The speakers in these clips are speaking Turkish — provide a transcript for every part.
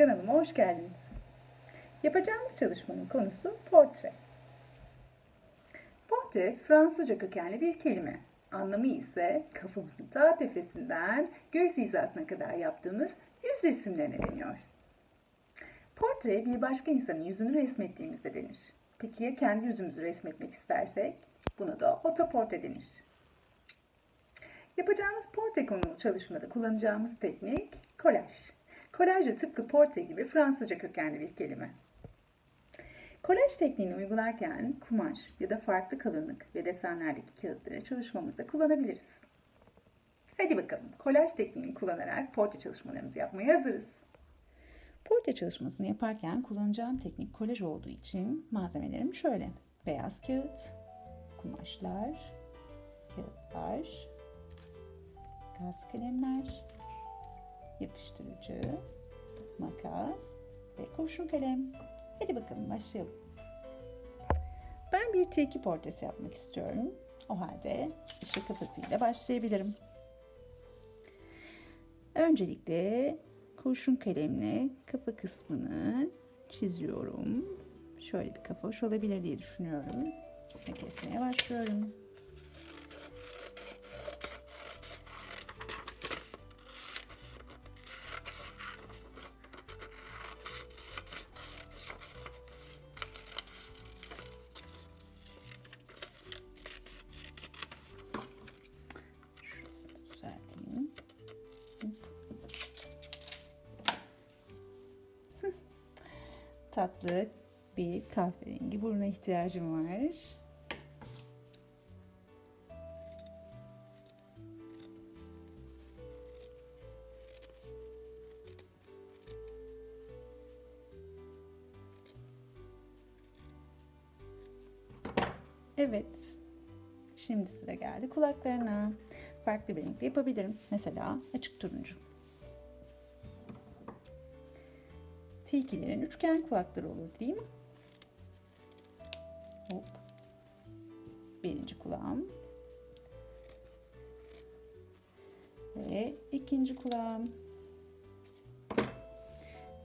hoş geldiniz. Yapacağımız çalışmanın konusu portre. Portre Fransızca kökenli bir kelime. Anlamı ise kafamızın ta tepesinden göğüs hizasına kadar yaptığımız yüz resimlerine deniyor. Portre bir başka insanın yüzünü resmettiğimizde denir. Peki ya kendi yüzümüzü resmetmek istersek? Buna da otoportre denir. Yapacağımız portre konulu çalışmada kullanacağımız teknik kolaj. Kolaj da tıpkı portre gibi Fransızca kökenli bir kelime. Kolaj tekniğini uygularken kumaş ya da farklı kalınlık ve desenlerdeki kağıtları çalışmamızda kullanabiliriz. Hadi bakalım kolaj tekniğini kullanarak portre çalışmalarımızı yapmaya hazırız. Portre çalışmasını yaparken kullanacağım teknik kolaj olduğu için malzemelerim şöyle. Beyaz kağıt, kumaşlar, kağıtlar, gaz kalemler, yapıştırıcı, makas ve kurşun kalem. Hadi bakalım başlayalım. Ben bir tilki portresi yapmak istiyorum. O halde ışık kafasıyla başlayabilirim. Öncelikle kurşun kalemle kafa kısmını çiziyorum. Şöyle bir kafa hoş olabilir diye düşünüyorum. Ve kesmeye başlıyorum. Tatlı bir kahverengi buruna ihtiyacım var. Evet. Şimdi sıra geldi kulaklarına. Farklı bir renkle yapabilirim. Mesela açık turuncu. Tilkilerin üçgen kulakları olur değil mi? Hop. Birinci kulağım. Ve ikinci kulağım.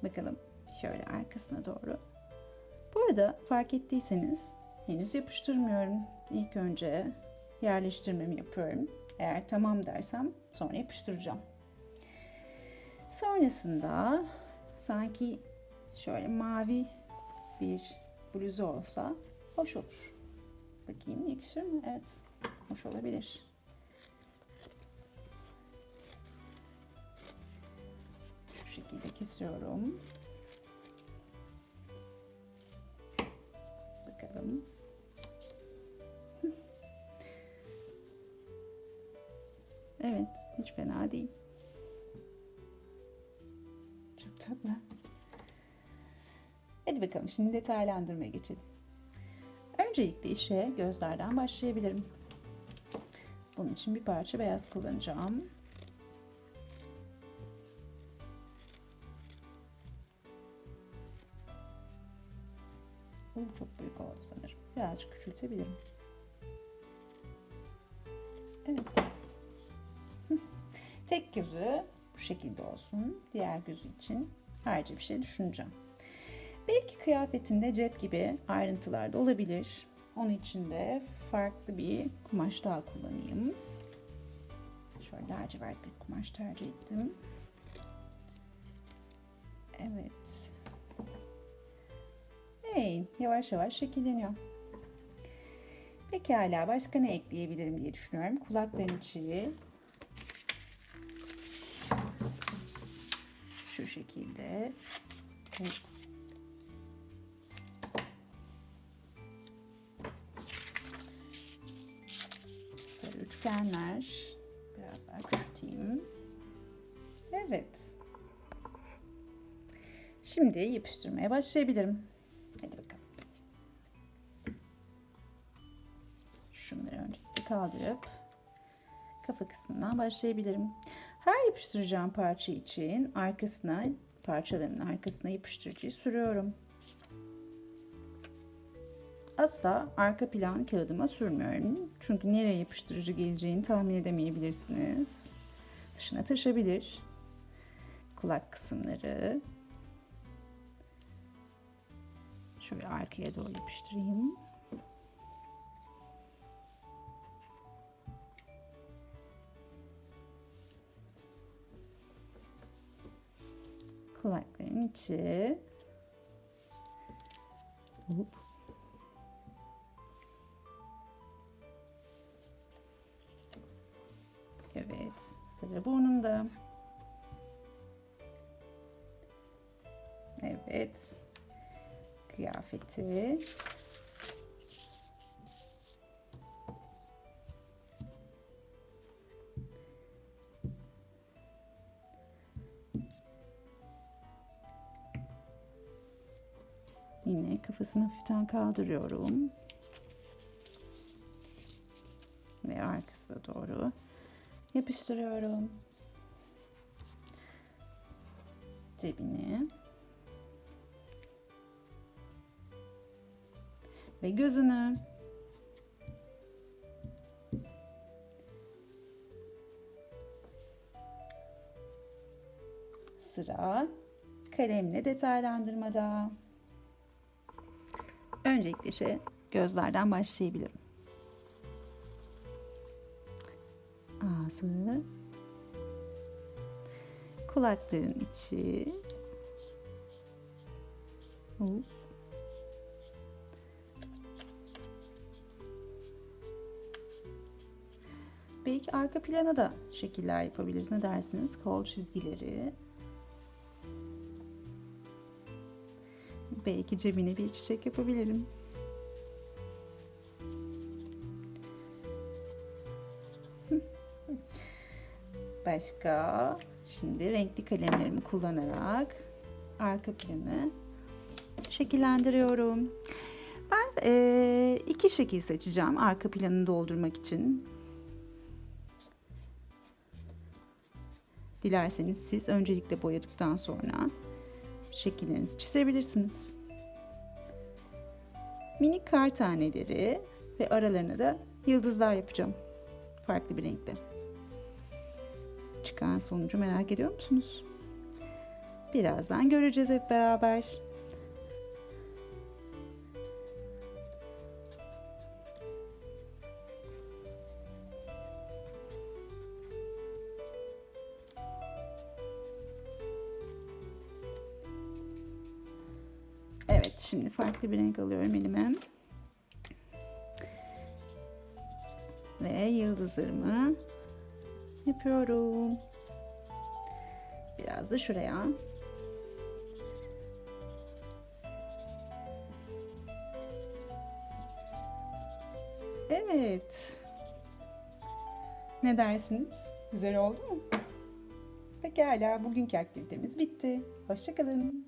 Bakalım şöyle arkasına doğru. Bu arada fark ettiyseniz henüz yapıştırmıyorum. İlk önce yerleştirmemi yapıyorum. Eğer tamam dersem sonra yapıştıracağım. Sonrasında sanki şöyle mavi bir bluzu olsa hoş olur. Bakayım yakışır mı? Evet. Hoş olabilir. Şu şekilde kesiyorum. Bakalım. Evet, hiç fena değil. Hadi bakalım şimdi detaylandırmaya geçelim. Öncelikle işe gözlerden başlayabilirim. Bunun için bir parça beyaz kullanacağım. Bu çok büyük oldu sanırım. Birazcık küçültebilirim. Evet. Tek gözü bu şekilde olsun. Diğer gözü için ayrıca bir şey düşüneceğim. Belki kıyafetinde cep gibi ayrıntılar da olabilir. Onun için de farklı bir kumaş daha kullanayım. Şöyle lacivert bir kumaş tercih ettim. Evet. Hey, yavaş yavaş şekilleniyor. Pekala başka ne ekleyebilirim diye düşünüyorum. Kulakların içi şu şekilde üçgenler biraz daha küçülteyim. Evet. Şimdi yapıştırmaya başlayabilirim. Hadi bakalım. Şunları öncelikle kaldırıp kafa kısmından başlayabilirim. Her yapıştıracağım parça için arkasına parçalarımın arkasına yapıştırıcıyı sürüyorum. Asla arka plan kağıdıma sürmüyorum. Çünkü nereye yapıştırıcı geleceğini tahmin edemeyebilirsiniz. Dışına taşabilir. Kulak kısımları Şöyle arkaya doğru yapıştırayım. Kulakların içi. Hop. Sıra burnunda. Evet. Kıyafeti. Yine kafasını hafiften kaldırıyorum. Ve arkasına doğru yapıştırıyorum. Cebini. Ve gözünü. Sıra kalemle detaylandırmada. Öncelikle şey gözlerden başlayabilirim. Ağzı, kulakların içi, Hop. Belki arka plana da şekiller yapabiliriz. Ne dersiniz? Kol çizgileri. Belki cebine bir çiçek yapabilirim. Başka? Şimdi renkli kalemlerimi kullanarak arka planı şekillendiriyorum. Ben e, iki şekil seçeceğim arka planını doldurmak için. Dilerseniz siz öncelikle boyadıktan sonra şekillerinizi çizebilirsiniz. Minik kar taneleri ve aralarına da yıldızlar yapacağım. Farklı bir renkte. Çıkan sonucu merak ediyor musunuz? Birazdan göreceğiz hep beraber. Evet, şimdi farklı bir renk alıyorum elime. Ve yıldızlarımı yapıyorum. Biraz da şuraya. Evet. Ne dersiniz? Güzel oldu mu? Pekala, bugünkü aktivitemiz bitti. Hoşçakalın.